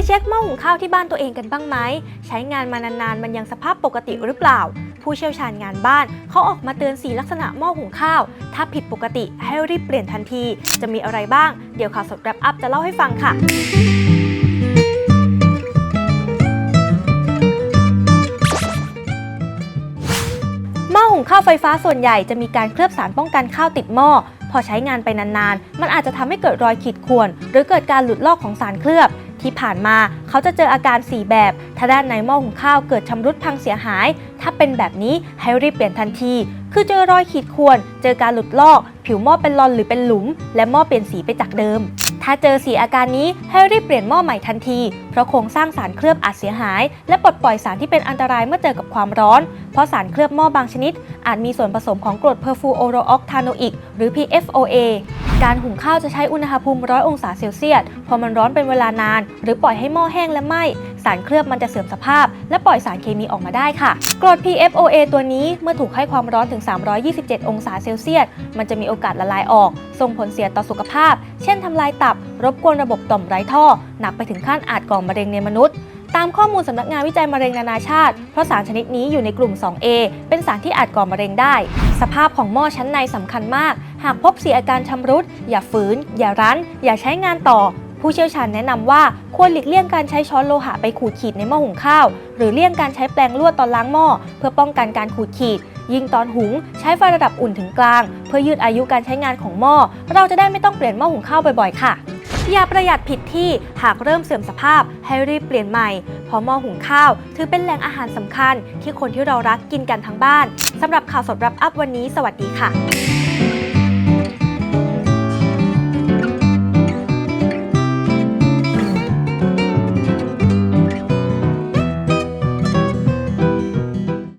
ยเช็คหม้อหุงข้าวที่บ้านตัวเองกันบ้างไหม ใช้งานมานานๆ มันยังสภาพปกติหรือเปล่า ผู้เชี่ยวชาญงานบ้านเขาออกมาเตือนสีลักษณะหม้อหุงข้าว ถ้าผิดปกติให้รีบเปลี่ยนทันที จะมีอะไรบ้าง เดี๋ยวข่าวสดแรปอัพจะเล่าให้ฟังค่ะหม้อหุงข้าวไฟฟ้าส่วนใหญ่จะมีการเคลือบสารป้องกันข้าวติดหม้อพอใช้งานไปนานๆ มันอาจจะทำให้เกิดรอยขีดข่วน หรือเกิดการหลุดลอกของสารเคลือบ ที่ผ่านมาเขาจะเจออาการ 4 แบบ ถ้าด้านในหม้อหุงข้าวเกิดชำรุดพังเสียหาย ถ้าเป็นแบบนี้ให้รีบเปลี่ยนทันที คือเจอรอยขีดข่วน เจอการหลุดลอก ผิวหม้อเป็นรอนหรือเป็นหลุม และหม้อเปลี่ยนสีไปจากเดิม ถ้าเจอสีอาการนี้ให้รีบเปลี่ยนหม้อใหม่ทันที เพราะโครงสร้างสารเคลือบอาจเสียหาย และปลดปล่อยสารที่เป็นอันตรายเมื่อเจอกับความร้อน เพราะสารเคลือบหม้อบางชนิด อาจมีส่วนผสมของกรดเพอร์ฟูโอโรออกทาโนอิกหรือ PFOA การหุงข้าวจะใช้อุณหภูมิ100องศาเซลเซียส พอมันร้อนเป็นเวลานาน หรือปล่อยให้หม้อแห้งและไหม้สารเคลือบมันจะเสื่อมสภาพ และปล่อยสารเคมีออกมาได้ค่ะกรด PFOA ตัวนี้เมื่อถูกให้ความร้อนถึง 327 องศาเซลเซียส มันจะมีโอกาสละลายออก ส่งผลเสียต่อสุขภาพ เช่นทำลายตับ รบกวนระบบต่อมไร้ท่อ หนักไปถึงขั้นอาจก่อมะเร็งในมนุษย์ ตามข้อมูลสำนักงานวิจัยมะเร็งนานาชาติ เพราะสารชนิดนี้อยู่ในกลุ่ม 2A เป็นสารที่อาจก่อมะเร็งได้ สภาพของหม้อชั้นในสำคัญมาก หากพบสีอาการชำรุด อย่าฝืน อย่ารั้น อย่าใช้งานต่อ ผู้เชี่ยวชาญแนะนำว่าควรหลีกเลี่ยงการใช้ช้อนโลหะไปขูดขีดในหม้อหุงข้าว หรือเลี่ยงการใช้แปรงลวดตอนล้างหม้อเพื่อป้องกันการขูดขีดยิ่งตอนหุงใช้ไฟระดับอุ่นถึงกลาง เพื่อยืดอายุการใช้งานของหม้อ เราจะได้ไม่ต้องเปลี่ยนหม้อหุงข้าวบ่อยๆ ค่ะ อย่าประหยัดผิดที่หากเริ่มเสื่อมสภาพให้รีบเปลี่ยนใหม่ เพราะหม้อหุงข้าว ถือเป็นแหล่งอาหารสำคัญที่คนที่เรารักกินกันทั้งบ้านสำหรับข่าวสดรับอัพวันนี้ สวัสดีค่ะ